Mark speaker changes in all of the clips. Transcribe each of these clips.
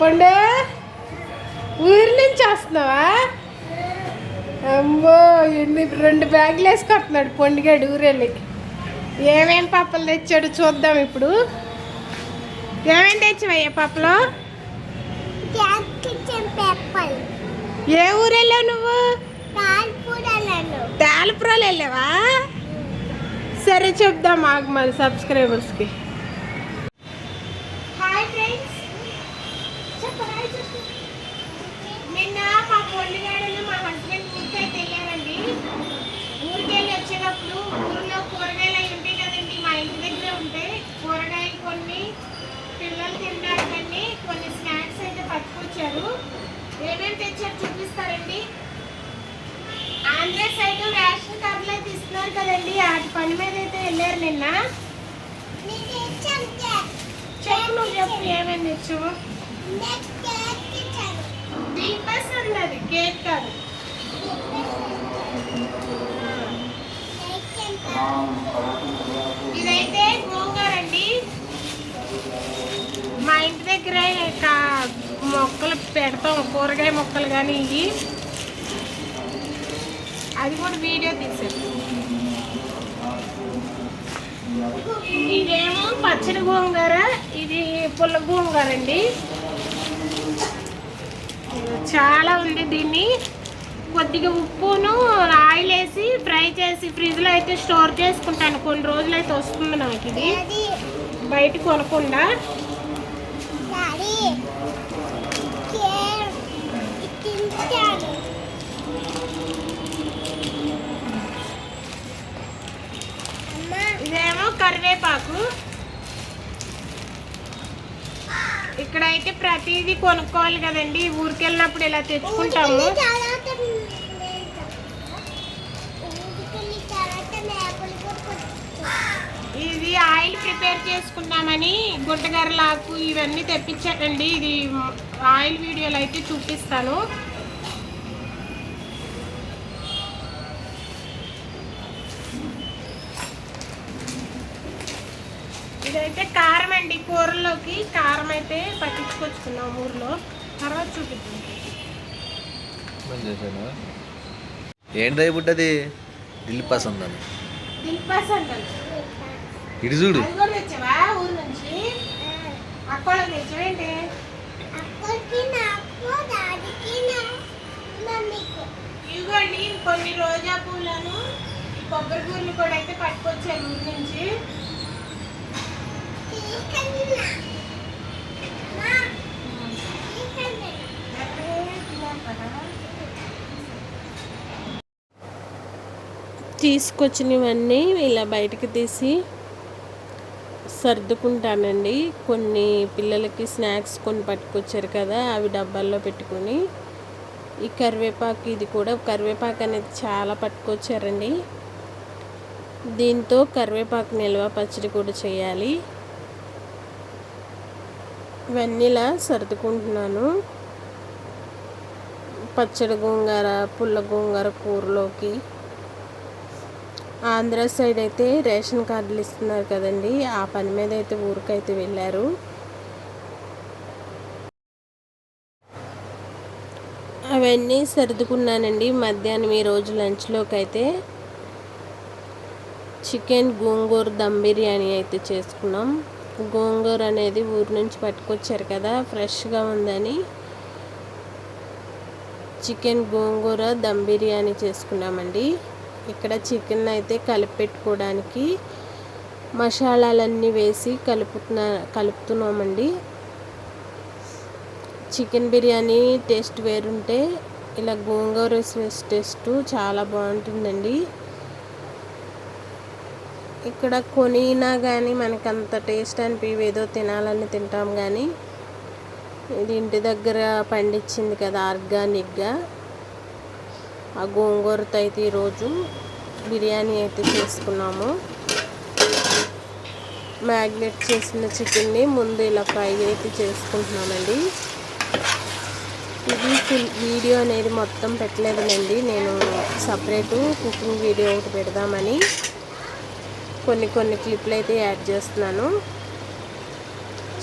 Speaker 1: పండు ఊరి నుంచి వస్తున్నావా? అమ్మో ఎన్ని రెండు బ్యాగులు వేసుకొస్తున్నాడు పండుగాడు ఊరెళ్ళి ఏమేం పప్పలు తెచ్చాడు చూద్దాం ఇప్పుడు. ఏమేం తెచ్చావయ్యా పప్పలు? ఏ ఊరు వెళ్ళావు నువ్వు? తాలపురాలు. వెళ్ళావా? సరే చెప్దాం మాకు మరి సబ్స్క్రైబర్స్కి హాయ్ ఫ్రెండ్స్ నిన్న మా పొండిగాడలు మా హస్బెండ్ ఊరికైతే వెళ్ళారండి ఊరికి వెళ్ళి వచ్చేటప్పుడు ఊరిలో కూరగాయలు అవి ఉంటాయి కదండి మా ఇంటి దగ్గర ఉంటాయి కూరగాయలు కొన్ని పిల్లలు తినడానికండి కొన్ని స్నాక్స్ అయితే పట్టుకొచ్చారు ఏమేమి తెచ్చారు చూపిస్తారండి ఆంధ్ర సైడ్ రేషన్ కార్డులు అయితే ఇస్తున్నారు కదండి వాటి పని మీద అయితే వెళ్ళారు నిన్న చెప్పు ఏమేమి తెచ్చావు కేక్ కాదు. ఇదైతే గోంగూర అండి. మా ఇంటి దగ్గర మొక్కలు పెడతాం కూరగాయ మొక్కలు కానీ ఇవి. అది కూడా వీడియో తీసాను ఇదేమో పచ్చడి గోంగూర. పుల్ల గోంగూర అండి చాలా ఉంది దీన్ని. కొద్దిగా ఉప్పును ఆయిల్ వేసి ఫ్రై చేసి ఫ్రిడ్జ్లో అయితే స్టోర్ చేసుకుంటాను. కొన్ని రోజులు అయితే వస్తుంది నాకు ఇది. బయట కొనకుండా. ఇదేమో కరివేపాకు. ఇక్కడైతే ప్రతిదీ కొనుక్కోవాలి కదండి. ఊరికి వెళ్ళినప్పుడు ఇలా తెచ్చుకుంటాము. ఇది ఆయిల్ ప్రిపేర్ చేసుకుందామని గుంటగరలాకు ఇవన్నీ తెప్పించాకండి ఇది ఆయిల్ వీడియోలో అయితే చూపిస్తాను. ఇదైతే కారం అండి కూరల్లోకి కారం అయితే పట్టించుకొచ్చుకున్నాం ఊర్లో. తర్వాత చూపిద్దాం.
Speaker 2: ఏంటి పుట్టది ఢిల్లీ పాస్ ఉందని
Speaker 1: దిల్పాస్ అంటాను
Speaker 2: ఇటు చూడు.
Speaker 1: తెచ్చావా ఊరు నుంచి? అక్కడ తెచ్చావేంటి
Speaker 3: మమ్మీకి
Speaker 1: ఇదిగోండి కొన్ని రోజా పూలను ఈ కొబ్బరి పూలు కూడా అయితే పట్టుకొచ్చారు ఊరి నుంచి. తీసుకొచ్చినవన్నీ ఇలా బయటకు తీసి సర్దుకుంటానండి. కొన్ని పిల్లలకి స్నాక్స్ కొన్ని పట్టుకొచ్చారు కదా అవి డబ్బాల్లో పెట్టుకొని. ఈ కరివేపాకు ఇది కూడా కరివేపాకు అనేది చాలా పట్టుకొచ్చారండి. దీంతో కరివేపాకు నిల్వ పచ్చడి కూడా చేయాలి. ఇవన్నీ ఇలా సర్దుకుంటున్నాను. పచ్చడి గోంగూర పుల్ల గోంగూర కూరలోకి ఆంధ్ర సైడ్ అయితే రేషన్ కార్డులు ఇస్తున్నారు కదండి. ఆ పని మీద అయితే ఊరికైతే వెళ్ళారు. అవన్నీ సర్దుకున్నానండి. మధ్యాహ్నం ఈ రోజు లంచ్లోకి అయితే చికెన్ గోంగూర దమ్ బిర్యానీ అయితే చేసుకున్నాం. గోంగూర అనేది ఊరు నుంచి పట్టుకొచ్చారు కదా ఫ్రెష్గా ఉందని చికెన్ గోంగూర దమ్ బిర్యానీ చేసుకున్నామండి. ఇక్కడ చికెన్ అయితే కలిపెట్టుకోవడానికి మసాలాలన్నీ వేసి కలుపుతున్నా కలుపుతున్నామండి. చికెన్ బిర్యానీ టేస్ట్ వేరుంటే ఇలా గోంగూర టేస్ట్ చాలా బాగుంటుందండి. ఇక్కడ కొనినా కానీ మనకు అంత టేస్ట్ అనిపించి ఏదో తినాలని తింటాం కానీ ఇది ఇంటి దగ్గర పండించింది కదా ఆర్గానిక్గా. ఆ గోంగూరతో అయితే ఈరోజు బిర్యానీ అయితే చేసుకున్నాము. మ్యాగ్నెట్ చేసిన చికెన్ని ముందు ఇలా ఫ్రై అయితే చేసుకుంటున్నామండి. ఇది ఫుల్ వీడియో అనేది మొత్తం పెట్టలేదునండి నేను సపరేటు కుకింగ్ వీడియో ఒకటి పెడదామని కొన్ని కొన్ని క్లిప్లు అయితే యాడ్ చేస్తున్నాను.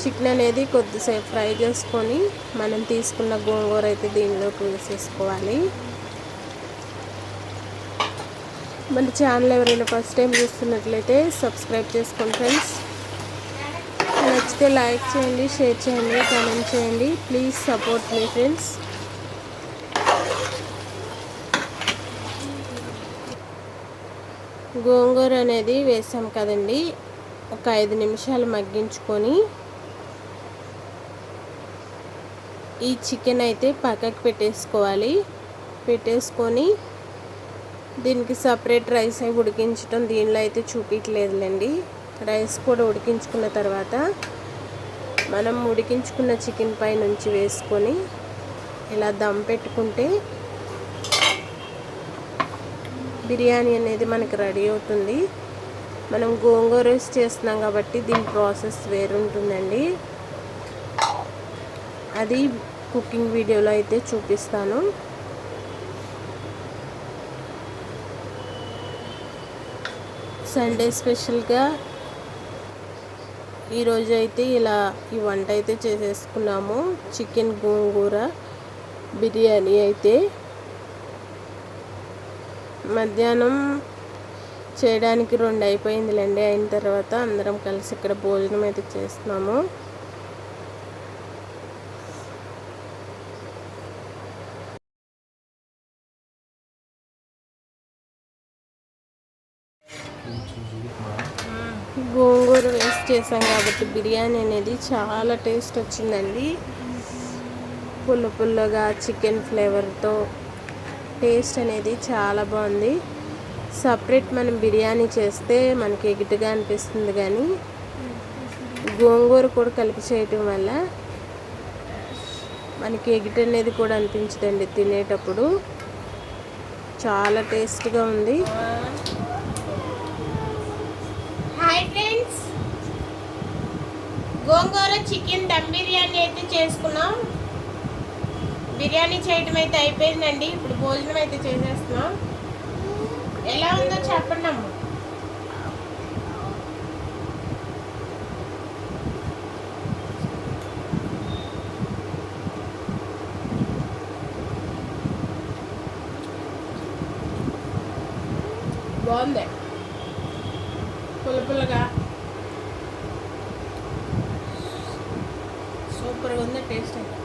Speaker 4: చికెన్ అనేది కొద్దిసేపు ఫ్రై చేసుకొని మనం తీసుకున్న గోంగూర అయితే దీనిలోకి వేసేసుకోవాలి. మన ఛానల్ ఎవరైనా ఫస్ట్ టైం చూస్తున్నట్లయితే సబ్స్క్రైబ్ చేసుకోండి ఫ్రెండ్స్. నచ్చితే లైక్ చేయండి షేర్ చేయండి కామెంట్ చేయండి. ప్లీజ్ సపోర్ట్ మీ ఫ్రెండ్స్. గోంగూర అనేది వేసాం కదండి. ఒక ఐదు నిమిషాలు మగ్గించుకొని ఈ చికెన్ అయితే పక్కకి పెట్టేసుకోవాలి. పెట్టేసుకొని దీనికి సపరేట్ రైస్ అవి ఉడికించడం దీనిలో అయితే చూపించలేదులేండి రైస్ కూడా ఉడికించుకున్న తర్వాత మనం ఉడికించుకున్న చికెన్ పై నుంచి వేసుకొని ఇలా దమ్ పెట్టుకుంటే బిర్యానీ అనేది మనకి రెడీ అవుతుంది. మనం గోంగూర రైస్ చేస్తున్నాం కాబట్టి దీని ప్రాసెస్ వేరుంటుందండి. అది కుకింగ్ వీడియోలో అయితే చూపిస్తాను. సండే స్పెషల్గా ఈరోజు అయితే ఇలా ఈ వంట అయితే చేసేసుకున్నాము. చికెన్ గోంగూర బిర్యానీ అయితే. మధ్యాహ్నం చేయడానికి రెండు అయిపోయిందిలేండి. అయిన తర్వాత అందరం కలిసి ఇక్కడ భోజనం అయితే చేస్తున్నాము. గోంగూర వేస్ట్ చేసాం కాబట్టి బిర్యానీ అనేది చాలా టేస్ట్ వచ్చిందండి. పుల్ల పుల్లగా చికెన్ ఫ్లేవర్తో టేస్ట్ అనేది చాలా బాగుంది. సపరేట్ మనం బిర్యానీ చేస్తే మనకి ఎగిటిగా అనిపిస్తుంది కానీ గోంగూర కూడా కలిపి చేయటం వల్ల మనకి ఎగిటి అనేది కూడా అనిపించదండి తినేటప్పుడు. చాలా టేస్ట్గా ఉంది.
Speaker 1: Hi friends. గోంగూర చికెన్ దమ్ బిర్యానీ అయితే చేసుకున్నాం. బిర్యానీ చేయటం అయితే అయిపోయిందండి. ఇప్పుడు భోజనం అయితే చేసేస్తున్నాం. ఎలా ఉందో చెప్పండి అమ్మ. బాగుంది. పుల్ల పుల్లగా సూపర్గా ఉంది టేస్ట్ అయితే